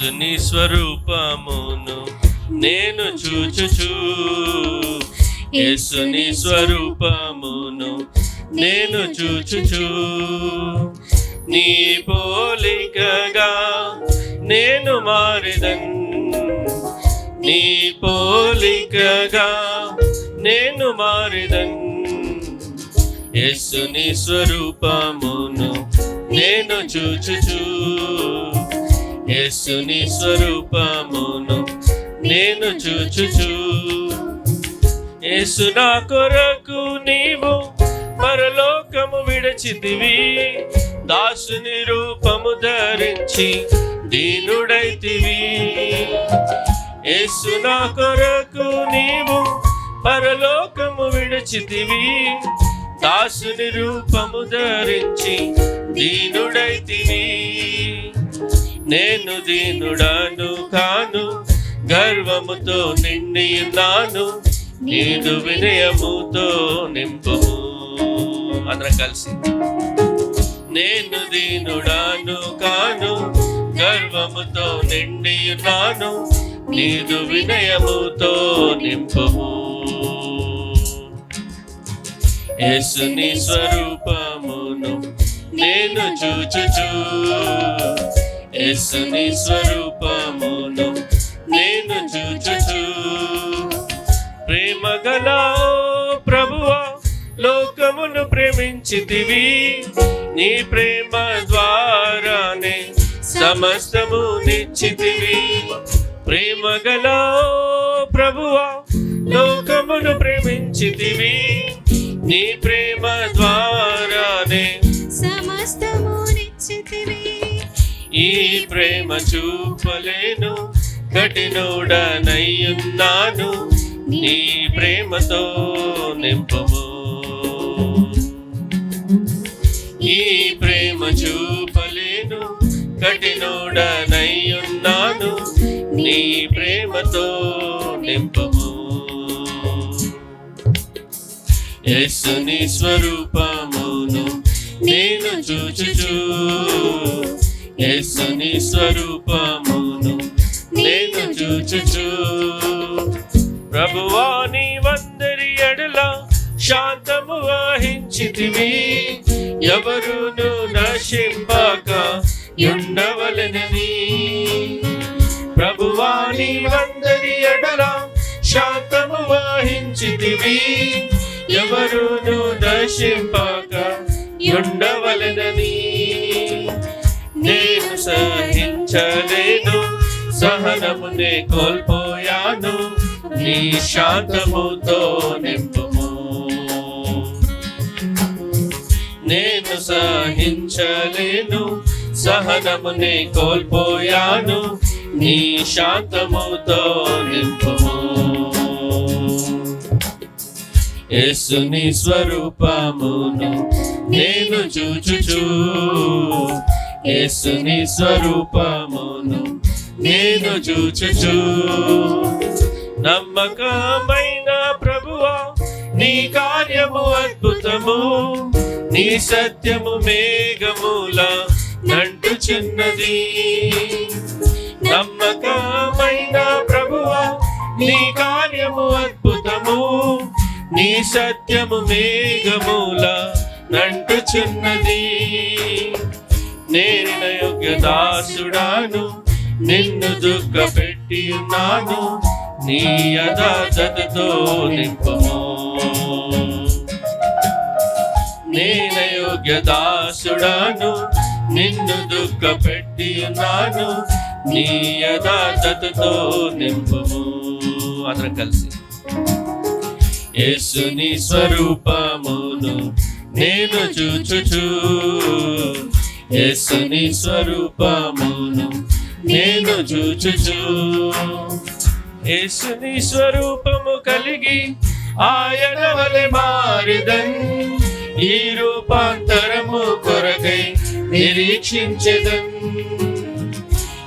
యేసుని స్వరూపమును నేను చూచుచు. యేసుని స్వరూపమును నేను చూచుచు. నీ పోలికగా నేను మారిదన్. నీ పోలికగా నేను మారిదన్. యేసుని స్వరూపమును నేను చూచుచూ. యేసుని స్వరూపమును నేను చూచుచు. యేసు నా కొరకు నీవు పరలోకము విడచితివి. దాసుని రూపము ధరించి దీనుడైతివి. యేసు నా కొరకు నీవు పరలోకము విడచితివి. దాసుని రూపము ధరించి దీనుడైతివి. నేను దీనుడాను కాను గర్వముతో నిండి ఉన్నాను నీదు వినయముతో నింపుము. అందరం కలిసి. నేను దీనుడాను కాను గర్వముతో నిండి ఉన్నాను నీదు వినయముతో నింపుము. యేసుని స్వరూపమును నేను చూచుచూ. యేసుని స్వరూపమును నేను చూచుచు. ప్రేమ గల ప్రభువా లోకమును ప్రేమించితివి. నీ ప్రేమ ద్వారానే సమస్తము నిచ్చితివి. ప్రేమ గల ప్రభువా లోకమును ప్రేమించితివి. నీ ప్రేమ చూపలేను కఠినోడనయ్యున్నాను నీ ప్రేమతో నింపము. ఈ ప్రేమ చూపలేను కఠినోడనయ్యున్నాను నీ ప్రేమతో నింపము. యేసుని స్వరూపమును నేను చూచుచూ యేసుని స్వరూపమును నేను చూచుచు. ప్రభువా నీ వందరి ఎడల శాంతము వహించితివి. ఎవరును నశింపక ఉండవలనని. ప్రభువా నీ వందరి ఎడల శాంతము వహించితివి. ఎవరును నశింపక ఉండవలనని. నేను సహించలేను సహనమునే కోల్పోయాను నీ శాంతముతో నింపుము. నేను సహించలేను సహనమునే కోల్పోయాను నీ శాంతముతో నింపుము. యేసుని స్వరూపమును నేను చూచుచూ యేసుని స్వరూపమును నేను చూచుచు. నమ్మకమైన ప్రభువా నీ కార్యము అద్భుతము నీ సత్యము మేఘముల నంటు చిన్నది నమ్మకమైన ప్రభువా నీ కార్యము అద్భుతము నీ సత్యము మేఘముల నంటు చిన్నది నేను యోగ్య దాసుడాను నిన్ను దుఃఖ పెట్టి ఉన్నాను నీ యథార్థతతో నింపము. నేను యోగ్య దాసుడాను నిన్ను దుఃఖ పెట్టి ఉన్నాను నీ యథార్థతతో నింపము. అందరం కలిసి. యేసుని స్వరూపమును నేను చూచుచూ యేసుని స్వరూపమును నేను చూచుచు. యేసుని స్వరూపము కలిగి ఆయన వలె మారిదన్ ఈ రూపాంతరము కొరకై నిరీక్షించెదన్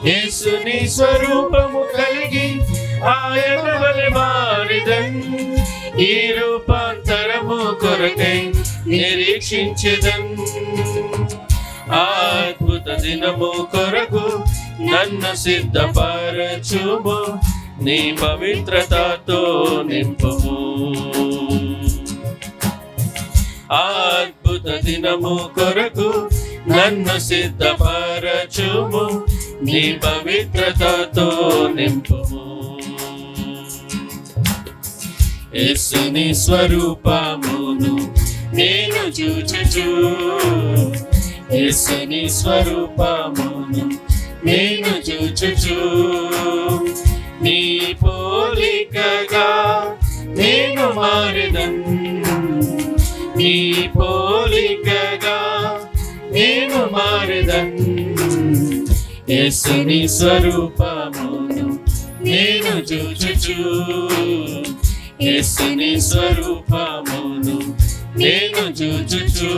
యేసుని స్వరూపము కలిగి ఆయన వలె మారిదన్ ఈ రూపాంతరము కొరకై నిరీక్షించెదన్ అద్భుత దినము కొరకు నన్ను సిద్ధపరచుము. నీ పవిత్రతతో నింపుము. అద్భుత దినము కొరకు నన్ను సిద్ధపరచుము. నీ పవిత్రతతో నింపుము. యేసుని స్వరూపమును నేను చూచుచు. యేసుని స్వరూపమును నేను చూచుచు. నీ పోలికగా నేను మారిదన్ నీ పోలికగా నేను మారిదన్ యేసుని స్వరూపమును నేను చూచుచు. యేసుని స్వరూపమును నేను చూచుచు.